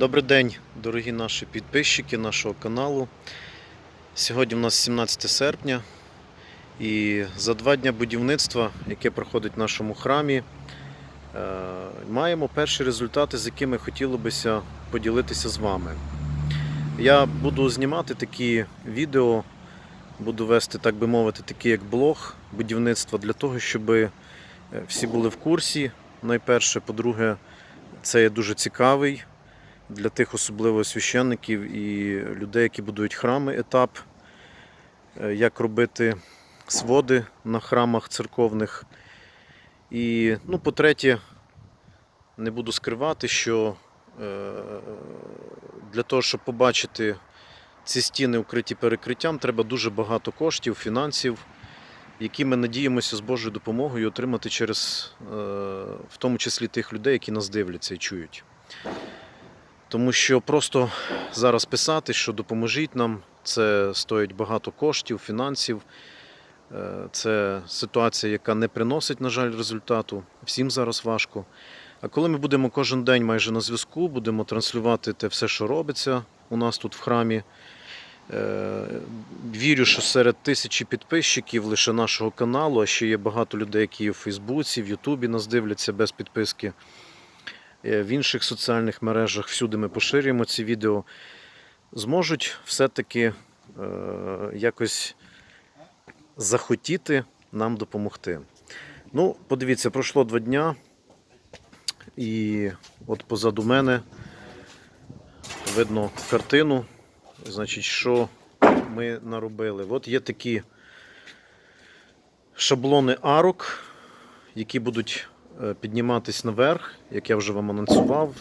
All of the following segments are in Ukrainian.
Добрий день, дорогі наші підписчики нашого каналу. Сьогодні у нас 17 серпня і за два дня будівництва, яке проходить в нашому храмі, е, маємо перші результати, з якими хотілося б поділитися з вами. Я буду знімати такі відео, буду вести, так би мовити, такий як блог будівництва для того, щоб е, всі були в курсі. Найперше, по-друге, це є дуже цікавий для тих особливо священників і людей, які будують храми, етап, е, як робити своди на храмах церковних. І, ну, по-третє, не буду скривати, що е, для того, щоб побачити ці стіни укриті перекриттям, треба дуже багато коштів, фінансів, які ми надіємося з Божою допомогою отримати через, е, в тому числі тих людей, які нас дивляться і чують. Тому що просто зараз писати, що допоможіть нам, це стоїть багато коштів, фінансів. Е, Це ситуація, яка не приносить, на жаль, результату. Всім зараз важко. А коли ми будемо кожен день майже на зв'язку, будемо транслювати те все, що робиться у нас тут в храмі. е, Вірю, що серед тисячі підписчиків лише нашого каналу, а ще є багато людей, які в Фейсбуці, в Ютубі нас дивляться без підписки. Е, В інших соціальних мережах всюди ми поширюємо ці відео, зможуть все-таки е, якось захотіти нам допомогти. Ну, подивіться, пройшло два дня, і от позаду мене видно картину. Значить, що ми наробили. От є такі шаблони арок, які будуть підніматись наверх, як я вже вам анонсував.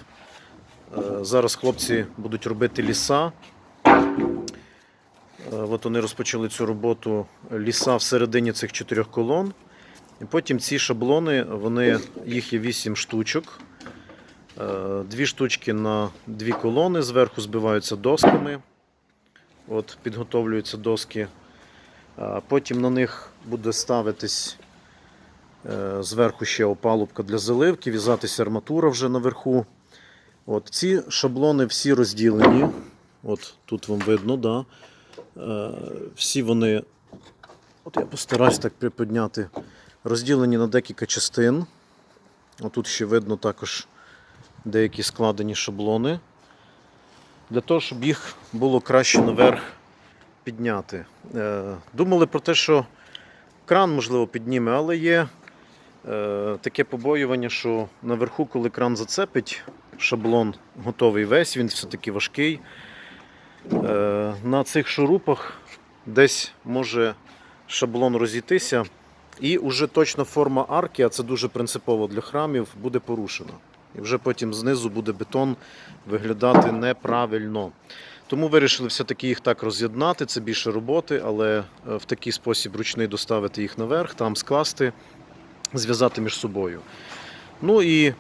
Е, Зараз хлопці будуть робити ліса. Е, От вони розпочали цю роботу ліса всередині цих чотирьох колон. І потім ці шаблони, вони, їх є 8 штучок. Е, Дві штучки на дві колони, зверху збиваються досками. От, підготовлюються доски. Потім на них буде ставитись е, зверху ще опалубка для заливки, в'язатися арматура вже наверху. От, ці шаблони всі розділені. От тут вам видно, да. Е, всі вони, от я постараюсь так приподняти, розділені на декілька частин. Отут ще видно також деякі складені шаблони. Для того, щоб їх було краще наверх підняти. Е, Думали про те, що кран, можливо, підніме, але є е, таке побоювання, що наверху, коли кран зацепить, шаблон готовий весь, він все-таки важкий. Е, На цих шурупах десь може шаблон розійтися, і вже точно форма арки, а це дуже принципово для храмів, буде порушена. І вже потім знизу буде бетон виглядати неправильно. Тому вирішили все-таки їх так роз'єднати, це більше роботи, але е, в такий спосіб ручний доставити їх наверх, там скласти, зв'язати між собою. Ну і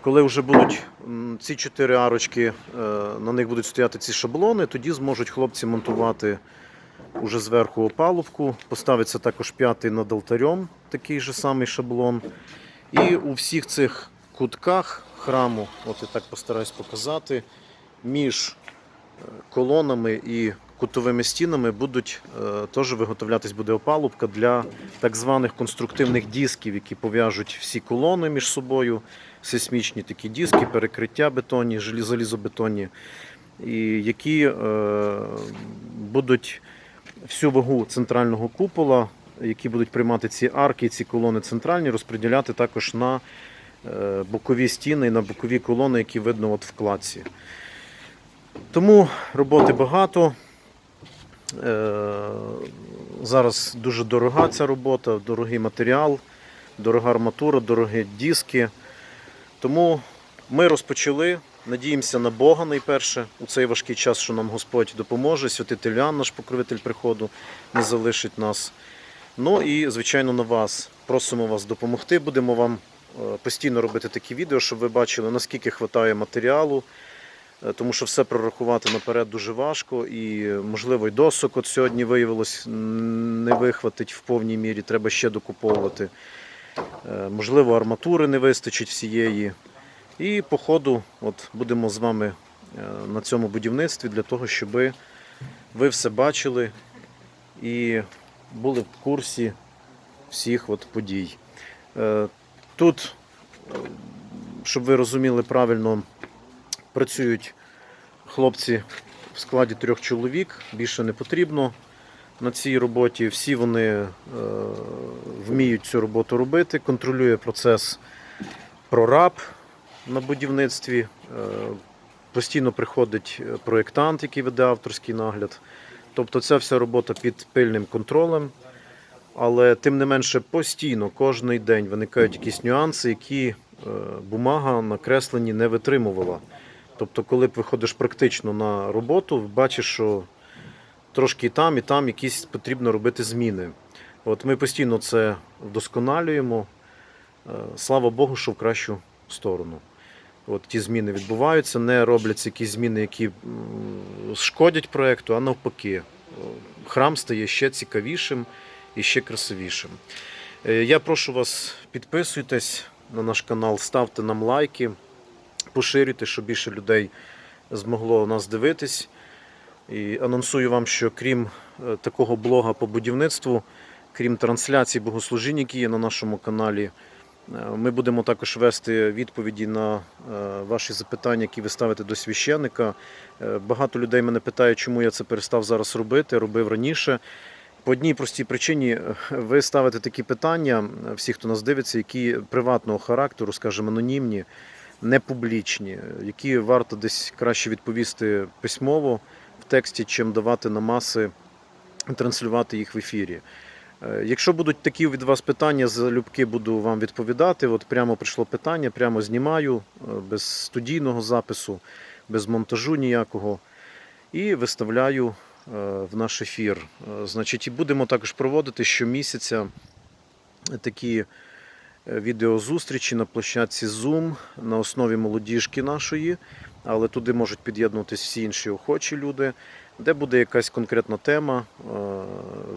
коли вже будуть ці чотири арочки, е, на них будуть стояти ці шаблони, тоді зможуть хлопці монтувати уже зверху опалубку. Поставиться також п'ятий над алтарем, такий же самий шаблон. І у всіх цих кутках храму, от я так постараюсь показати, між е, колонами і кутовими стінами будуть е, теж виготовлятись буде опалубка для так званих конструктивних дисків, які пов'яжуть всі колони між собою, сейсмічні такі диски, перекриття бетонні, желі- залізобетонні, і які е, будуть всю вагу центрального купола, які будуть приймати ці арки, ці колони центральні, розподіляти також на е, бокові стіни і на бокові колони, які видно от в кладці. Тому роботи багато. Е, Зараз дуже дорога ця робота, дорогий матеріал, дорога арматура, дорогі диски. Тому ми розпочали. Надіємося на Бога найперше у цей важкий час, що нам Господь допоможе. Святитель Іоанн, наш покровитель приходу, не залишить нас. Ну і, звичайно, на вас. Просимо вас допомогти. Будемо вам е, постійно робити такі відео, щоб ви бачили, наскільки вистачає матеріалу. Е, Тому що все прорахувати наперед дуже важко і, е, можливо, й досок от сьогодні виявилось не вихватить в повній мірі, треба ще докуповувати. Е, Можливо, арматури не вистачить всієї. І по ходу от, будемо з вами на цьому будівництві для того, щоб ви все бачили і були в курсі всіх от подій. Е, Тут, е, щоб ви розуміли правильно, працюють хлопці в складі трьох чоловік, більше не потрібно на цій роботі. Всі вони е, вміють цю роботу робити, контролює процес прораб на будівництві. Е, Постійно приходить е, проєктант, який веде авторський нагляд. Тобто ця вся робота під пильним контролем. Але тим не менше постійно, кожен день виникають якісь нюанси, які бумага на кресленні не витримувала. Тобто, коли б виходиш практично на роботу, бачиш, що трошки і там, і там якісь потрібно робити зміни. От ми постійно це вдосконалюємо. Е, Слава Богу, що в кращу сторону. От ті зміни відбуваються, не робляться якісь зміни, які шкодять проекту, а навпаки. Храм стає ще цікавішим і ще красивішим. Е, Я прошу вас, підписуйтесь на наш канал, ставте нам лайки, поширюйте, щоб більше людей змогло нас дивитись. І анонсую вам, що крім е, такого блога по будівництву, крім трансляцій богослужінь, які є на нашому каналі, е, ми будемо також вести відповіді на е, ваші запитання, які ви ставите до священника. Багато людей мене питають, чому я це перестав зараз робити, робив раніше. По одній простій причині ви ставите такі питання, всі, хто нас дивиться, які приватного характеру, скажімо, анонімні, не публічні, які варто десь краще відповісти письмово в тексті, чим давати на маси, транслювати їх в ефірі. Е, Якщо будуть такі від вас питання, залюбки буду вам відповідати. От прямо прийшло питання, прямо знімаю, е, без студійного запису, без монтажу ніякого. І виставляю е, в наш ефір. Значить, і будемо також проводити щомісяця такі відеозустрічі на площадці Zoom на основі молодіжки нашої, але туди можуть під'єднуватись всі інші охочі люди, де буде якась конкретна тема е,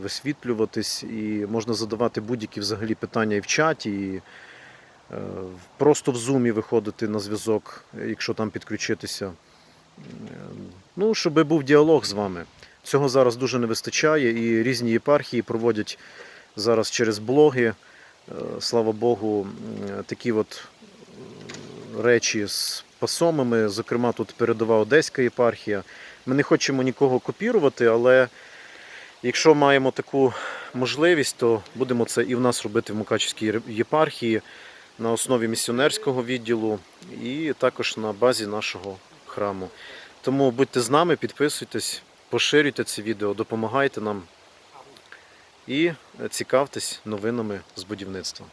висвітлюватись, і можна задавати будь-які взагалі питання і в чаті, і е, просто в Zoom виходити на зв'язок, якщо там підключитися. Е, Ну, щоб був діалог з вами. Цього зараз дуже не вистачає, і різні єпархії проводять зараз через блоги. Е, Слава Богу, такі от речі з пасомами. Зокрема, тут передова Одеська єпархія. Ми не хочемо нікого копірувати, але якщо маємо таку можливість, то будемо це і в нас робити в Мукачівській єпархії на основі місіонерського відділу і також на базі нашого храму. Тому будьте з нами, підписуйтесь, поширюйте це відео, допомагайте нам і цікавтесь новинами з будівництва.